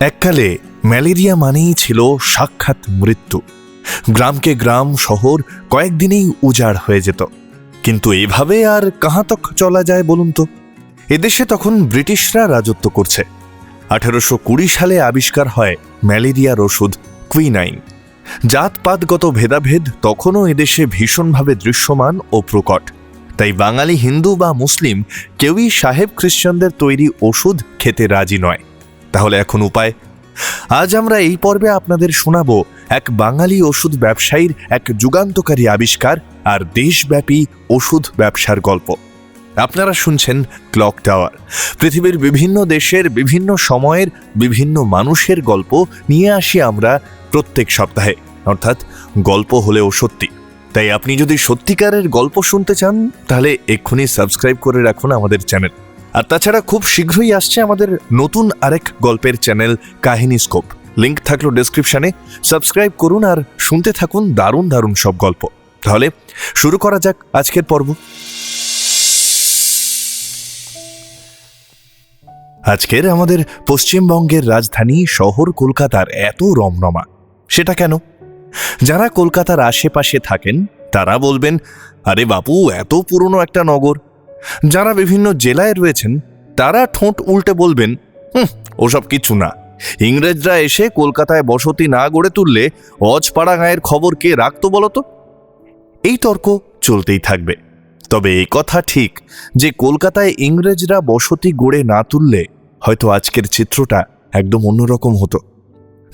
এককালে ম্যালেরিয়া মানেই ছিল সাক্ষাৎ মৃত্যু। গ্রামকে গ্রাম, শহর কয়েকদিনেই উজাড় হয়ে যেত। কিন্তু এভাবে আর কাহাতক চলা যায় বলুন তো? এদেশে তখন ব্রিটিশরা রাজত্ব করছে। আঠেরোশো কুড়ি সালে আবিষ্কার হয় ম্যালেরিয়ার ওষুধ কুইনাইন। জাতপাতগত ভেদাভেদ তখনও এদেশে ভীষণভাবে দৃশ্যমান ও প্রকট। তাই বাঙালি হিন্দু বা মুসলিম কেউই সাহেব খ্রিস্টানদের তৈরি ওষুধ খেতে রাজি নয়। তাহলে এখন উপায়? আজ আমরা এই পর্বে আপনাদের শোনাব এক বাঙালি ওষুধ ব্যবসায়ীর এক যুগান্তকারী আবিষ্কার আর দেশব্যাপী ওষুধ ব্যবসার গল্প। আপনারা শুনছেন ক্লক টাওয়ার, পৃথিবীর বিভিন্ন দেশের বিভিন্ন সময়ের বিভিন্ন মানুষের গল্প নিয়ে আসি আমরা প্রত্যেক সপ্তাহে। অর্থাৎ গল্প হলেও সত্যি। তাই আপনি যদি সত্যিকারের গল্প শুনতে চান, তাহলে এক্ষুনি সাবস্ক্রাইব করে রাখুন আমাদের চ্যানেল। আর তাছাড়া খুব শীঘ্রই আসছে আমাদের নতুন আরেক গল্পের চ্যানেল কাহিনী স্কোপ। লিঙ্ক থাকল ডেসক্রিপশনে। সাবস্ক্রাইব করুন আর শুনতে থাকুন দারুণ দারুণ সব গল্প। তাহলে শুরু করা যাক আজকের পর্ব। আজকের আমাদের পশ্চিমবঙ্গের রাজধানী শহর কলকাতার এত রমরমা, সেটা কেন? যারা কলকাতার আশেপাশে থাকেন, তারা বলবেন, আরে বাপু, এত পুরনো একটা নগর। যারা বিভিন্ন জেলায় রয়েছেন, তারা ঠোঁট উল্টে বলবেন, হুম, ওসব কিছু না। ইংরেজরা এসে কলকাতায় বসতি না গড়ে তুললে অজপাড়া গাঁয়ের খবর কে রাখতো বলতো এই তর্ক চলতেই থাকবে। তবে এই কথা ঠিক যে কলকাতায় ইংরেজরা বসতি গড়ে না তুললে হয়তো আজকের চিত্রটা একদম অন্যরকম হতো।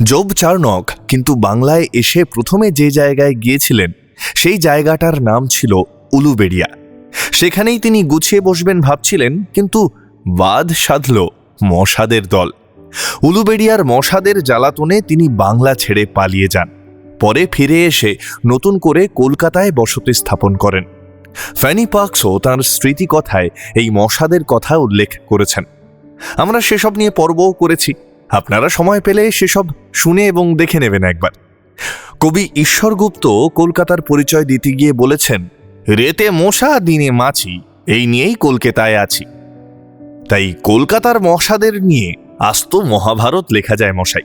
জব চার্নক কিন্তু বাংলায় এসে প্রথমে যে জায়গায় গিয়েছিলেন, সেই জায়গাটার নাম ছিল উলুবেড়িয়া। সেখানেই তিনি গুছিয়ে বসবেন ভাবছিলেন, কিন্তু বাদ সাধল মশাদের দল। উলুবেড়িয়ার মশাদের জ্বালাতনে তিনি বাংলা ছেড়ে পালিয়ে যান। পরে ফিরে এসে নতুন করে কলকাতায় বসতি স্থাপন করেন। ফ্যানি পার্কসও তাঁর স্মৃতিকথায় এই মশাদের কথা উল্লেখ করেছেন। আমরা সেসব নিয়ে পর্বও করেছি। আপনারা সময় পেলে সেসব শুনে এবং দেখে নেবেন একবার। কবি ঈশ্বরগুপ্ত কলকাতার পরিচয় দিতে গিয়ে বলেছেন রেতে মশা দিনে মাছি, এই নিয়েই কলকাতায় আছি। তাই কলকাতার মশাদের নিয়ে আস্ত মহাভারত লেখা যায় মশাই।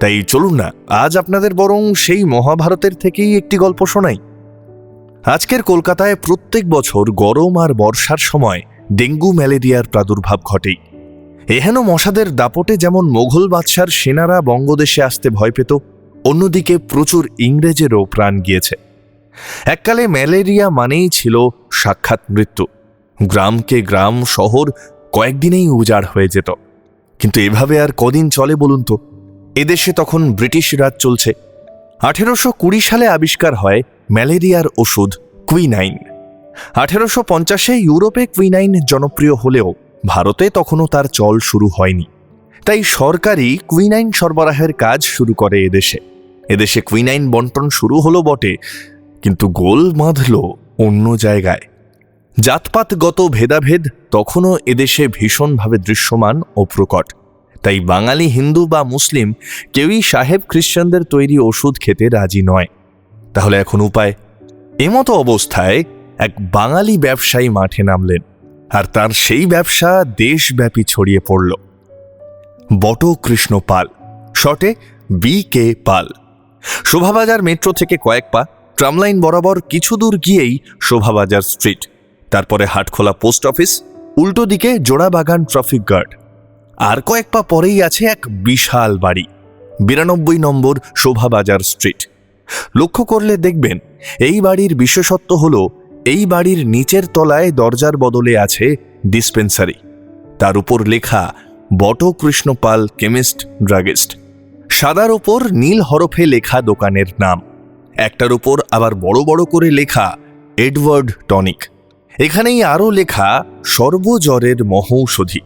তাই চলুন না, আজ আপনাদের বরং সেই মহাভারতের থেকেই একটি গল্প শোনাই। আজকের কলকাতায় প্রত্যেক বছর গরম আর বর্ষার সময় ডেঙ্গু ম্যালেরিয়ার প্রাদুর্ভাব ঘটেই। এহেন মশাদের দাপটে যেমন মোঘল বাদশার সেনারা বঙ্গদেশে আসতে ভয় পেত, অন্যদিকে প্রচুর ইংরেজেরও প্রাণ গিয়েছে। এককালে ম্যালেরিয়া মানেই ছিল সাক্ষাৎ মৃত্যু। গ্রামকে গ্রাম, শহর কয়েকদিনেই উজাড় হয়ে যেত। কিন্তু এভাবে আর কদিন চলে বলুন তো? এদেশে তখন ব্রিটিশ রাজ চলছে। আঠেরোশো কুড়ি সালে আবিষ্কার হয় ম্যালেরিয়ার ওষুধ কুইনাইন। আঠেরোশো পঞ্চাশে ইউরোপে কুইনাইন জনপ্রিয় হলেও ভারতে তখনও তার চল শুরু হয়নি। তাই সরকারি কুইনাইন সরবরাহের কাজ শুরু করে এদেশে। এদেশে কুইনাইন বন্টন শুরু হলো বটে কিন্তু গোল বাঁধল অন্য জায়গায়। জাতপাতগত ভেদাভেদ তখনও এদেশে ভীষণভাবে দৃশ্যমান ও প্রকট। তাই বাঙালি হিন্দু বা মুসলিম কেউই সাহেব খ্রিস্টানদের তৈরি ওষুধ খেতে রাজি নয়। তাহলে এখন উপায়? এমতো অবস্থায় এক বাঙালি ব্যবসায়ী মাঠে নামলেন আর তার সেই ব্যবসা দেশব্যাপী ছড়িয়ে পড়ল। বটকৃষ্ণ পাল শটে B K Pal. Shobhabazar metro থেকে কয়েক পা ট্রামলাইন বরাবর কিছু দূর গিয়েই শোভাবাজার স্ট্রিট। তারপরে হাটখোলা পোস্ট অফিস, উল্টো দিকে জোড়াবাগান ট্রাফিক গার্ড। আর কয়েক পা পরেই আছে এক বিশাল বাড়ি, বিরানব্বই নম্বর শোভাবাজার স্ট্রিট। লক্ষ্য করলে দেখবেন, এই বাড়ির বিশেষত্ব হল, এই বাড়ির নিচের তলায় দরজার বদলে আছে ডিসপেন্সারি। তার উপর লেখা বটকৃষ্ণ পাল কেমিস্ট ড্রাগিস্ট। সাদার ওপর নীল হরফে লেখা দোকানের নাম। একটার উপর আবার বড় বড় করে লেখা এডওয়ার্ড টনিক। এখানেই আরও লেখা, সর্বজ্বরের মহৌষধি।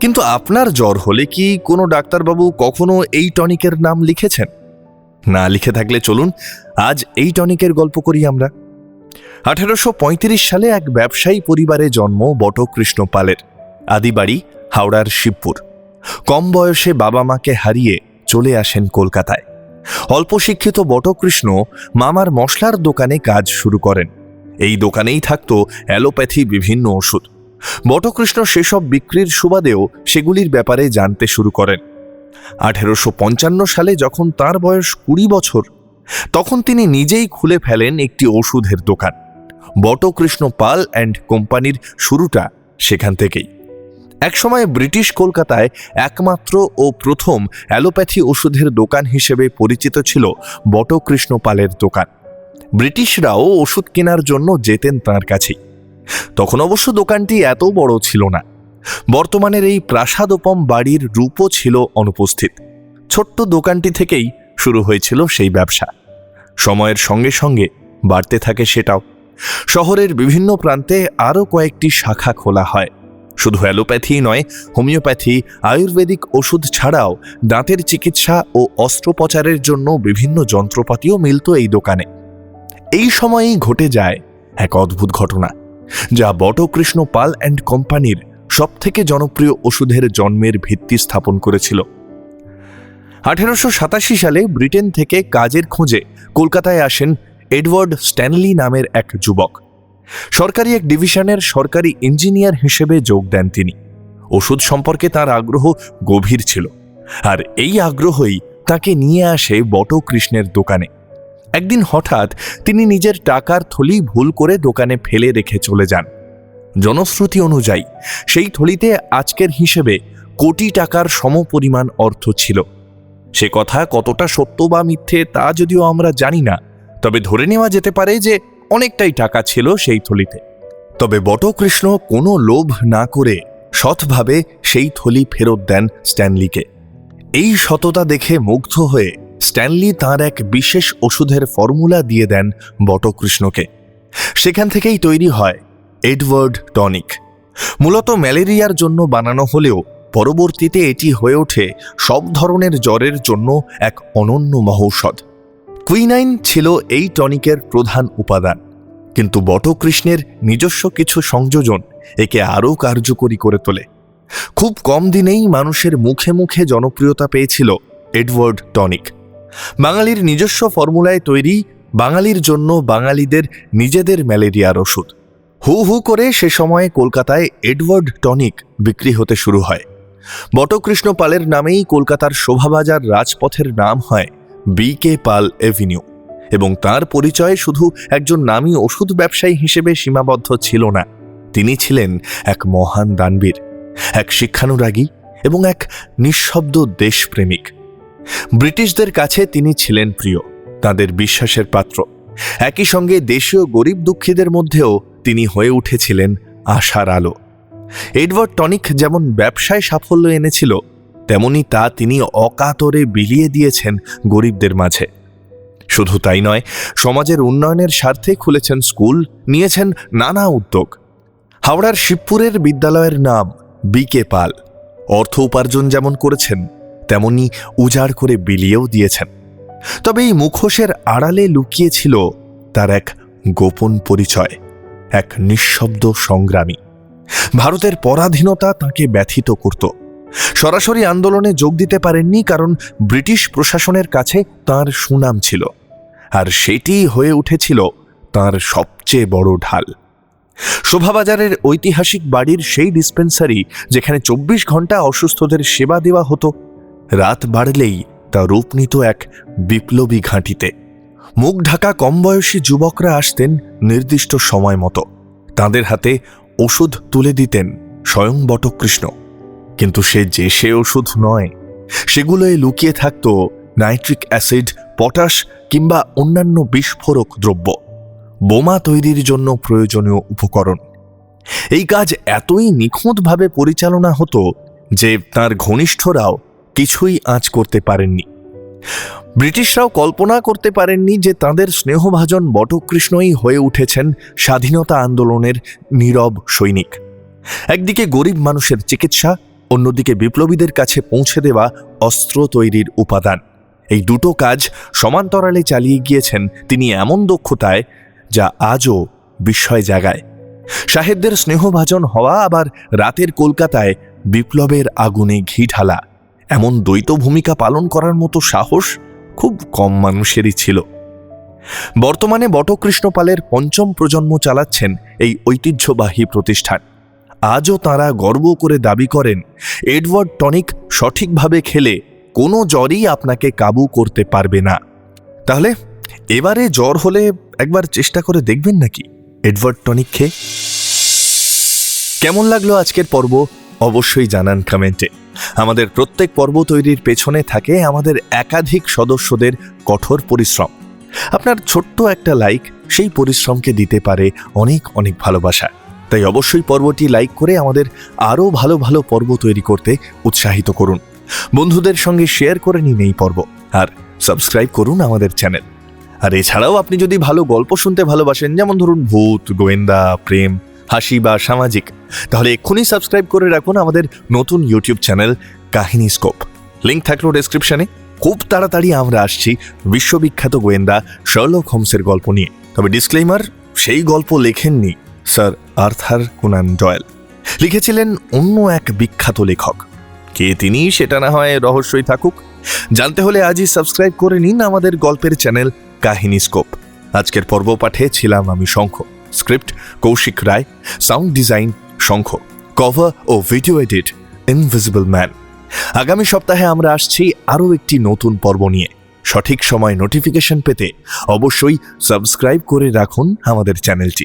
কিন্তু আপনার জ্বর হলে কি কোনো ডাক্তারবাবু কখনো এই টনিকের নাম লিখেছেন? না লিখে থাকলে চলুন, আজ এই টনিকের গল্প করি আমরা। আঠেরোশো সালে এক ব্যবসায়ী পরিবারে জন্ম বটকৃষ্ণ পালের, আদিবাড়ি হাওড়ার শিবপুর। কম বয়সে বাবা মাকে হারিয়ে চলে আসেন কলকাতায়। অল্প শিক্ষিত বটকৃষ্ণ মামার মশলার দোকানে কাজ শুরু করেন। এই দোকানেই থাকত অ্যালোপ্যাথি বিভিন্ন ওষুধ। বটকৃষ্ণ সেসব বিক্রির সুবাদেও সেগুলির ব্যাপারে জানতে শুরু করেন। আঠেরোশো পঞ্চান্ন সালে যখন তার বয়স কুড়ি বছর, তখন তিনি নিজেই খুলে ফেলেন একটি ওষুধের দোকান। বটকৃষ্ণ পাল অ্যান্ড কোম্পানির শুরুটা সেখান থেকেই। একসময় ব্রিটিশ কলকাতায় একমাত্র ও প্রথম অ্যালোপ্যাথি ওষুধের দোকান হিসেবে পরিচিত ছিল বটকৃষ্ণ পালের দোকান। ব্রিটিশরাও ওষুধ কেনার জন্য যেতেন তার কাছেই। তখন অবশ্য দোকানটি এত বড় ছিল না। বর্তমানের এই প্রাসাদোপম বাড়ির রূপও ছিল অনুপস্থিত। ছোট্ট দোকানটি থেকেই শুরু হয়েছিল সেই ব্যবসা। সময়ের সঙ্গে সঙ্গে বাড়তে থাকে সেটাও। শহরের বিভিন্ন প্রান্তে আরও কয়েকটি শাখা খোলা হয়। শুধু অ্যালোপ্যাথি নয়, হোমিওপ্যাথি, আয়ুর্বেদিক ওষুধ ছাড়াও দাঁতের চিকিৎসা ও অস্ত্রোপচারের জন্য বিভিন্ন যন্ত্রপাতিও মিলত এই দোকানে। এই সময়েই ঘটে যায় এক অদ্ভুত ঘটনা, যা বটকৃষ্ণ পাল অ্যান্ড কোম্পানির সবথেকে জনপ্রিয় ওষুধের জন্মের ভিত্তি স্থাপন করেছিল। আঠেরোশো সাতাশি সালে ব্রিটেন থেকে কাজের খোঁজে কলকাতায় আসেন এডওয়ার্ড স্ট্যানলি নামের এক যুবক। সরকারি এক ডিভিশনের সরকারি ইঞ্জিনিয়ার হিসেবে যোগ দেন তিনি। ওষুধ সম্পর্কে তার আগ্রহ গভীর ছিল, আর এই আগ্রহই তাকে নিয়ে আসে বটকৃষ্ণের দোকানে। একদিন হঠাৎ তিনি নিজের টাকার থলি ভুল করে দোকানে ফেলে রেখে চলে যান। জনশ্রুতি অনুযায়ী, সেই থলিতে আজকের হিসেবে কোটি টাকার সমপরিমাণ অর্থ ছিল। সে কথা কতটা সত্য বা মিথ্যে তা যদিও আমরা জানি না, তবে ধরে নেওয়া যেতে পারে যে অনেকটাই টাকা ছিল সেই থলিতে। তবে বটকৃষ্ণ কোনো লোভ না করে সৎভাবে সেই থলি ফেরত দেন স্ট্যানলিকে। এই সততা দেখে মুগ্ধ হয়ে স্ট্যানলি তার এক বিশেষ ওষুধের ফর্মুলা দিয়ে দেন বটকৃষ্ণকে। সেখান থেকেই তৈরি হয় এডওয়ার্ড টনিক। মূলত ম্যালেরিয়ার জন্য বানানো হলেও পরবর্তীতে এটি হয়ে ওঠে সব ধরনের জ্বরের জন্য এক অনন্য মহৌষধ। কুইনাইন ছিল এই টনিকের প্রধান উপাদান, কিন্তু বটকৃষ্ণের নিজস্ব কিছু সংযোজন একে আরও কার্যকরী করে তোলে। খুব কম দিনেই মানুষের মুখে মুখে জনপ্রিয়তা পেয়েছিল এডওয়ার্ড টনিক। বাঙালির নিজস্ব ফর্মুলায় তৈরি, বাঙালির জন্য বাঙালিদের নিজেদের ম্যালেরিয়ার ওষুধ। হু হু করে সে সময়ে কলকাতায় এডওয়ার্ড টনিক বিক্রি হতে শুরু হয়। বটকৃষ্ণ পালের নামেই কলকাতার শোভাবাজার রাজপথের নাম হয় বি কে পাল এভিনিউ এবং তার পরিচয় শুধু একজন নামী ওষুধ ব্যবসায়ী হিসেবে সীমাবদ্ধ ছিল না। তিনি ছিলেন এক মহান দানবীর, এক শিক্ষানুরাগী এবং এক নিঃশব্দ দেশপ্রেমিক। ব্রিটিশদের কাছে তিনি ছিলেন প্রিয়, তাদের বিশ্বাসের পাত্র। একই সঙ্গে দেশীয় গরিব দুঃখীদের মধ্যেও তিনি হয়ে উঠেছিলেন আশার আলো। এডওয়ার্ড টনিক যেমন ব্যবসায় সাফল্য এনেছিল তেমনি তা তিনি অকাতরে বিলিয়ে দিয়েছেন গরিবদের মাঝে। শুধু তাই নয়, সমাজের উন্নয়নের স্বার্থে খুলেছেন স্কুল, নিয়েছেন নানা উদ্যোগ। হাওড়ার শিবপুরের বিদ্যালয়ের নাম বি কে পাল। অর্থ উপার্জন যেমন করেছেন, তেমনি উজাড় করে বিলিয়েও দিয়েছেন। তবে এই মুখোশের আড়ালে লুকিয়েছিল তার এক গোপন পরিচয়, এক নিঃশব্দ সংগ্রামী। ভারতের পরাধীনতা তাকে ব্যথিত করত। সরাসরি আন্দোলনে যোগ দিতে পারেননি কারণ ব্রিটিশ প্রশাসনের কাছে তার সুনাম ছিল, আর সেটি হয়ে উঠেছিল তার সবচেয়ে বড় ঢাল। শোভাবাজারের ঐতিহাসিক বাড়ির সেই ডিসপেন্সারি যেখানে চব্বিশ ঘণ্টা অসুস্থদের সেবা দেওয়া হতো, রাত বাড়লেই তা রূপ নিত এক বিপ্লবী ঘাঁটিতে। মুখ ঢাকা কম বয়সী যুবকরা আসতেন নির্দিষ্ট সময় মতো। তাদের হাতে ওষুধ তুলে দিতেন স্বয়ং বটকৃষ্ণ। কিন্তু সে যে সে ওষুধ নয়। সেগুলোয় লুকিয়ে থাকত নাইট্রিক অ্যাসিড, পটাশ কিংবা অন্যান্য বিস্ফোরক দ্রব্য। বোমা তৈরির জন্য প্রয়োজনীয় উপকরণ। এই কাজ এতই নিখুঁতভাবে পরিচালনা হতো যে তার ঘনিষ্ঠরাও কিছুই আঁচ করতে পারেননি। ব্রিটিশরাও কল্পনা করতে পারেননি যে তাদের স্নেহভাজন বটকৃষ্ণই হয়ে উঠেছেন স্বাধীনতা আন্দোলনের নীরব সৈনিক। একদিকে গরিব মানুষের চিকিৎসা অন্যদিকে বিপ্লবীদের কাছে পৌঁছে দেওয়া অস্ত্র তৈরির উপাদান। এই দুটো কাজ সমান্তরালে চালিয়ে গিয়েছেন তিনি এমন দক্ষতায় যা আজও বিস্ময় জাগায়। সাহেবদের স্নেহভাজন হওয়া আবার রাতের কলকাতায় বিপ্লবের আগুনে ঘি ঢালা। এমন দ্বৈত ভূমিকা পালন করার মতো সাহস খুব কম মানুষেরই ছিল। বর্তমানে বটকৃষ্ণ পালের পঞ্চম প্রজন্ম চালাচ্ছেন এই ঐতিহ্যবাহী প্রতিষ্ঠান। আজও তারা গর্ব করে দাবি করেন, এডওয়ার্ড টনিক সঠিকভাবে খেলে কোনো জ্বরই আপনাকে কাবু করতে পারবে না। তাহলে এবারে জ্বর হলে একবার চেষ্টা করে দেখবেন নাকি এডওয়ার্ড টনিক খেয়ে? কেমন লাগল আজকের পর্ব? অবশ্যই জানান কমেন্টে। আমাদের প্রত্যেক পর্ব তৈরির পেছনে থাকে আমাদের একাধিক সদস্যদের কঠোর পরিশ্রম। আপনার ছোট্ট একটা লাইক সেই পরিশ্রমকে দিতে পারে অনেক অনেক ভালোবাসা। তাই অবশ্যই পর্বটি লাইক করে আমাদের আরও ভালো ভালো পর্ব তৈরি করতে উৎসাহিত করুন। বন্ধুদের সঙ্গে শেয়ার করে নিন এই পর্ব আর সাবস্ক্রাইব করুন আমাদের চ্যানেল আর এছাড়াও আপনি যদি ভালো গল্প শুনতে ভালোবাসেন, যেমন ধরুন ভূত, গোয়েন্দা, প্রেম, হাসি বা সামাজিক, তাহলে এক্ষুনি সাবস্ক্রাইব করে রাখুন আমাদের নতুন YouTube channel Kahini Scope link থাকল ডেসক্রিপশনে খুব তাড়াতাড়ি আমরা আসছি বিশ্ববিখ্যাত গোয়েন্দা শার্লক হোমসের গল্প নিয়ে। তবে ডিসক্লেইমার সেই গল্প লেখেননি স্যার আর্থার কুনান ডয়েল। লিখেছিলেন অন্য এক বিখ্যাত লেখক। কে তিনি সেটা না হয় রহস্যই থাকুক। জানতে হলে আজই সাবস্ক্রাইব করে নিন আমাদের গল্পের চ্যানেল কাহিনী স্কোপ। আজকের পর্ব পাঠে ছিলাম আমি Shankha. Script Kaushik Roy. Sound design Shankha. Cover ও ভিডিও এডিট ইনভিজিবল ম্যান। আগামী সপ্তাহে আমরা আসছি আরও একটি নতুন পর্ব নিয়ে। সঠিক সময় নোটিফিকেশন পেতে অবশ্যই সাবস্ক্রাইব করে রাখুন আমাদের চ্যানেলটি।